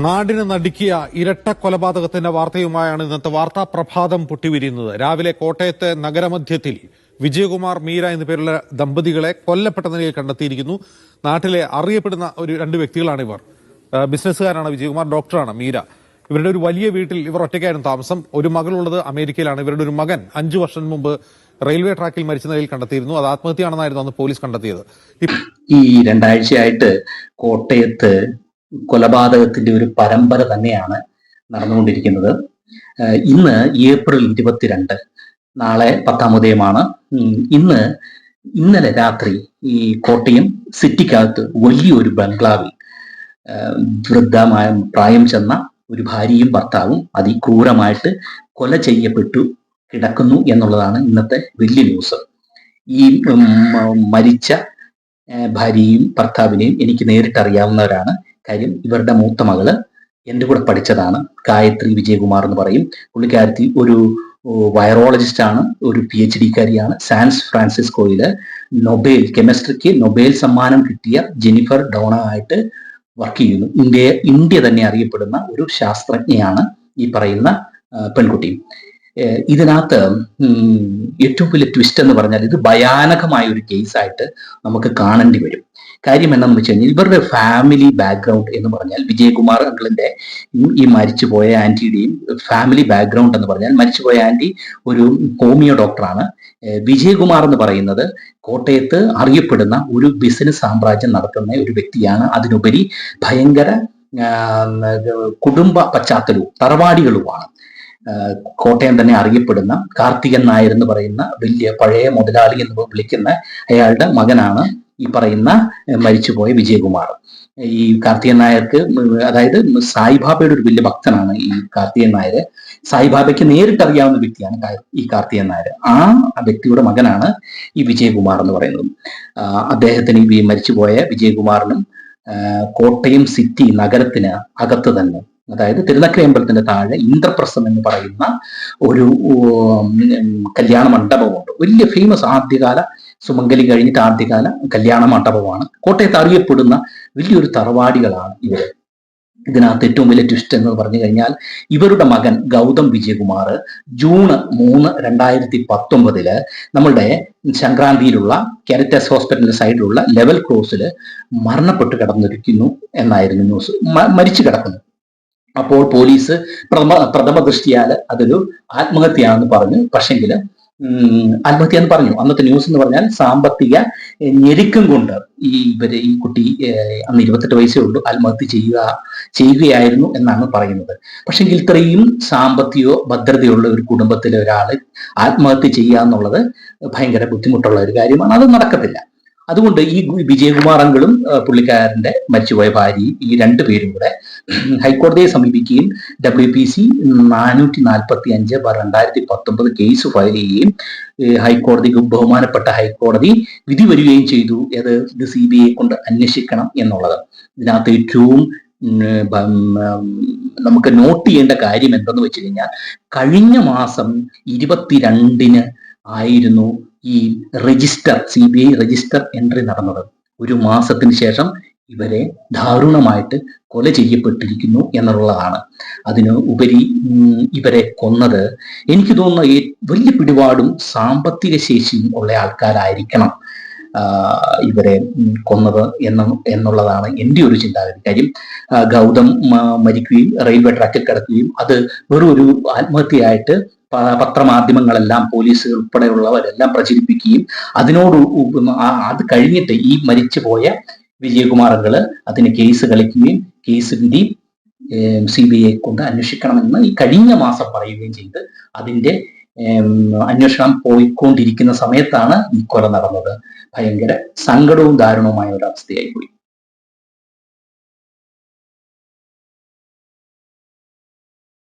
നാടിന് നടുക്കിയ ഇരട്ട കൊലപാതകത്തിന്റെ വാർത്തയുമായാണ് ഇന്നത്തെ വാർത്താ പ്രഭാതം പൊട്ടിവിരിയുന്നത്. രാവിലെ കോട്ടയത്തെ നഗരമധ്യത്തിൽ വിജയകുമാർ മീര എന്നുപേരുള്ള ദമ്പതികളെ കൊല്ലപ്പെട്ട നിലയിൽ കണ്ടെത്തിയിരിക്കുന്നു. നാട്ടിലെ അറിയപ്പെടുന്ന ഒരു രണ്ട് വ്യക്തികളാണ് ഇവർ. ബിസിനസ്സുകാരാണ് വിജയകുമാർ ഡോക്ടറാണ് മീര. ഇവരുടെ ഒരു വലിയ വീട്ടിൽ ഇവർ ഒറ്റയ്ക്കായിരുന്നു താമസം. ഒരു മകളുള്ളത് അമേരിക്കയിലാണ്. ഇവരുടെ ഒരു മകൻ അഞ്ചു വർഷം മുമ്പ് റെയിൽവേ ട്രാക്കിൽ മരിച്ച നിലയിൽ കണ്ടെത്തിയിരുന്നു. അത് ആത്മഹത്യയാണെന്നായിരുന്നു അന്ന് പോലീസ് കണ്ടെത്തിയത്. ഈ രണ്ടാഴ്ചയായിട്ട് കോട്ടയത്ത് കൊലപാതകത്തിന്റെ ഒരു പരമ്പര തന്നെയാണ് നടന്നുകൊണ്ടിരിക്കുന്നത്. ഇന്ന് ഏപ്രിൽ ഇരുപത്തിരണ്ട് നാളെ പത്താമുദയമാണ് ഇന്ന് ഇന്നലെ രാത്രി ഈ കോട്ടയം സിറ്റിക്കകത്ത് വലിയൊരു ബംഗ്ലാവിൽ വൃദ്ധമായ പ്രായം ചെന്ന ഒരു ഭാര്യയും ഭർത്താവും അതിക്രൂരമായിട്ട് കൊല ചെയ്യപ്പെട്ടു കിടക്കുന്നു എന്നുള്ളതാണ് ഇന്നത്തെ വലിയ ന്യൂസ് ഈ മരിച്ച ഭാര്യയും ഭർത്താവിനെയും എനിക്ക് നേരിട്ട് അറിയാവുന്നവരാണ് കാര്യം ഇവരുടെ മൂത്ത മകൾ എന്റെ കൂടെ പഠിച്ചതാണ്. ഗായത്രി വിജയകുമാർ എന്ന് പറയും. പുള്ളിക്കാരത്തി ഒരു വൈറോളജിസ്റ്റ് ആണ്. ഒരു പി എച്ച് ഡിക്കാരിയാണ് സാൻസ് ഫ്രാൻസിസ്കോയിൽ നൊബേൽ കെമിസ്ട്രിക്ക് നൊബേൽ സമ്മാനം കിട്ടിയ ജെനിഫർ ഡോണ ആയിട്ട് വർക്ക് ചെയ്യുന്നു. ഇന്ത്യ ഇന്ത്യ തന്നെ അറിയപ്പെടുന്ന ഒരു ശാസ്ത്രജ്ഞയാണ് ഈ പറയുന്ന പെൺകുട്ടി. ഇതിനകത്ത് ഏറ്റവും വലിയ ട്വിസ്റ്റ് എന്ന് പറഞ്ഞാൽ ഇത് ഭയാനകമായ ഒരു കേസായിട്ട് നമുക്ക് കാണേണ്ടി വരും. കാര്യം എന്താണെന്ന് വെച്ച് കഴിഞ്ഞാൽ ഇവരുടെ ഫാമിലി ബാക്ക്ഗ്രൗണ്ട് എന്ന് പറഞ്ഞാൽ വിജയകുമാർ അങ്കിളിന്റെ ഈ മരിച്ചുപോയ ആന്റിയുടെയും ഫാമിലി ബാക്ക്ഗ്രൗണ്ട് എന്ന് പറഞ്ഞാൽ മരിച്ചുപോയ ആന്റി ഒരു ഹോമിയോ ഡോക്ടറാണ് വിജയകുമാർ എന്ന് പറയുന്നത് കോട്ടയത്ത് അറിയപ്പെടുന്ന ഒരു ബിസിനസ് സാമ്രാജ്യം നടത്തുന്ന ഒരു വ്യക്തിയാണ്. അതിനുപരി ഭയങ്കര കുടുംബ പശ്ചാത്തലവും തറവാടികളുമാണ്. കോട്ടയം തന്നെ അറിയപ്പെടുന്ന കാർത്തികൻ നായർ എന്ന് പറയുന്ന വലിയ പഴയ മുതലാളി എന്ന് വിളിക്കുന്ന അയാളുടെ മകനാണ് ഈ പറയുന്ന മരിച്ചുപോയ വിജയകുമാർ. ഈ കാർത്തികൻ നായർക്ക് അതായത് സായിബാബയുടെ ഒരു വലിയ ഭക്തനാണ് ഈ കാർത്തികൻ നായർ. സായിബാബയ്ക്ക് നേരിട്ട് അറിയാവുന്ന വ്യക്തിയാണ് ഈ കാർത്തികൻ നായർ. ആ വ്യക്തിയുടെ മകനാണ് ഈ വിജയകുമാർ എന്ന് പറയുന്നത്. അദ്ദേഹത്തിന് ഈ മരിച്ചുപോയ വിജയകുമാറിനും കോട്ടയം സിറ്റി നഗരത്തിന് അകത്ത് തന്നെ അതായത് തിരുനക്കര അമ്പലത്തിന്റെ താഴെ ഇന്ദ്രപ്രസം എന്ന് പറയുന്ന ഒരു കല്യാണ മണ്ഡപമുണ്ട്. വലിയ ഫേമസ് ആദ്യകാല സുമംഗലി കഴിഞ്ഞിട്ട് ആദ്യകാല കല്യാണ മണ്ഡപമാണ്. കോട്ടയത്ത് അറിയപ്പെടുന്ന വലിയൊരു തറവാടികളാണ് ഇവർ ഇതിനകത്ത് ഏറ്റവും വലിയ ട്വിസ്റ്റ് എന്ന് പറഞ്ഞു കഴിഞ്ഞാൽ ഇവരുടെ മകൻ ഗൗതം വിജയകുമാർ ജൂൺ മൂന്ന് രണ്ടായിരത്തി പത്തൊമ്പതിൽ നമ്മളുടെ സംക്രാന്തിയിലുള്ള കാരിറ്റാസ് ഹോസ്പിറ്റലിന്റെ സൈഡിലുള്ള ലെവൽ ക്രോസിൽ മരണപ്പെട്ട് കിടന്നിരിക്കുന്നു എന്നായിരുന്നു ന്യൂസ്. മരിച്ചു കിടക്കുന്നു. അപ്പോൾ പോലീസ് പ്രഥമ പ്രഥമ ദൃഷ്ടിയാൽ അതൊരു ആത്മഹത്യയാണെന്ന് പറഞ്ഞു. പക്ഷെങ്കിൽ ആത്മഹത്യ എന്ന് പറഞ്ഞു. അന്നത്തെ ന്യൂസ് എന്ന് പറഞ്ഞാൽ സാമ്പത്തിക ഞെരുക്കം കൊണ്ട് ഈ ഇവർ ഈ കുട്ടി അന്ന് ഇരുപത്തെട്ട് വയസ്സേ ഉള്ളൂ. ആത്മഹത്യ ചെയ്യുക ചെയ്യുകയായിരുന്നു എന്നാണ് പറയുന്നത്. പക്ഷെങ്കിൽ ഇത്രയും സാമ്പത്തികയോ ഭദ്രതയുള്ള ഒരു കുടുംബത്തിലെ ഒരാൾ ആത്മഹത്യ ചെയ്യുക എന്നുള്ളത് ഭയങ്കര ബുദ്ധിമുട്ടുള്ള ഒരു കാര്യമാണ്. അത് നടക്കത്തില്ല. അതുകൊണ്ട് ഈ വിജയകുമാർ അങ്കിളും പുള്ളിക്കാരന്റെ മരിച്ചുപോയ ഭാര്യയും ഈ രണ്ടുപേരും കൂടെ ഹൈക്കോടതിയെ സമീപിക്കുകയും ഡബ്ല്യു പി സി നാനൂറ്റി നാൽപ്പത്തി അഞ്ച് രണ്ടായിരത്തി പത്തൊമ്പത് കേസ് ഫയൽ ചെയ്യുകയും ഹൈക്കോടതിക്ക് ബഹുമാനപ്പെട്ട ഹൈക്കോടതി വിധി വരികയും ചെയ്തു. അത് ഇത് സി ബി ഐ കൊണ്ട് അന്വേഷിക്കണം എന്നുള്ളത്. ഇതിനകത്ത് ഏറ്റവും നമുക്ക് നോട്ട് ചെയ്യേണ്ട കാര്യം എന്തെന്ന് വെച്ച് കഴിഞ്ഞാൽ കഴിഞ്ഞ മാസം ഇരുപത്തിരണ്ടിന് ആയിരുന്നു ഈ register C B I register entry നടന്നത്. ഒരു മാസത്തിന് ശേഷം ഇവരെ ദാരുണമായിട്ട് കൊല ചെയ്യപ്പെട്ടിരിക്കുന്നു എന്നുള്ളതാണ്. അതിന് ഉപരി ഇവരെ കൊന്നത് എനിക്ക് തോന്നുന്ന വലിയ പിടിപാടും സാമ്പത്തിക ശേഷിയും ഉള്ള ആൾക്കാരായിരിക്കണം ഇവരെ കൊന്നത് എന്ന എന്നുള്ളതാണ് എന്റെ ഒരു ചിന്താഗതി. കാര്യം ഗൗതം മരിക്കുകയും റെയിൽവേ ട്രാക്കിൽ കിടക്കുകയും അത് വെറും ഒരു ആത്മഹത്യയായിട്ട് പത്രമാധ്യമങ്ങളെല്ലാം പോലീസ് ഉൾപ്പെടെയുള്ളവരെല്ലാം പ്രചരിപ്പിക്കുകയും അതിനോട് അത് കഴിഞ്ഞിട്ട് ഈ മരിച്ചുപോയ വിജയകുമാറുകൾ അതിന് കേസ് കളിക്കുകയും കേസ് വിധി സി ബി ഐ കൊണ്ട് അന്വേഷിക്കണമെന്ന് ഈ കഴിഞ്ഞ മാസം പറയുകയും ചെയ്ത് അതിന്റെ അന്വേഷണം പോയിക്കൊണ്ടിരിക്കുന്ന സമയത്താണ് ഈ കൊല നടന്നത്. ഭയങ്കര സങ്കടവും ദാരുണവുമായ ഒരു അവസ്ഥയായി പോയി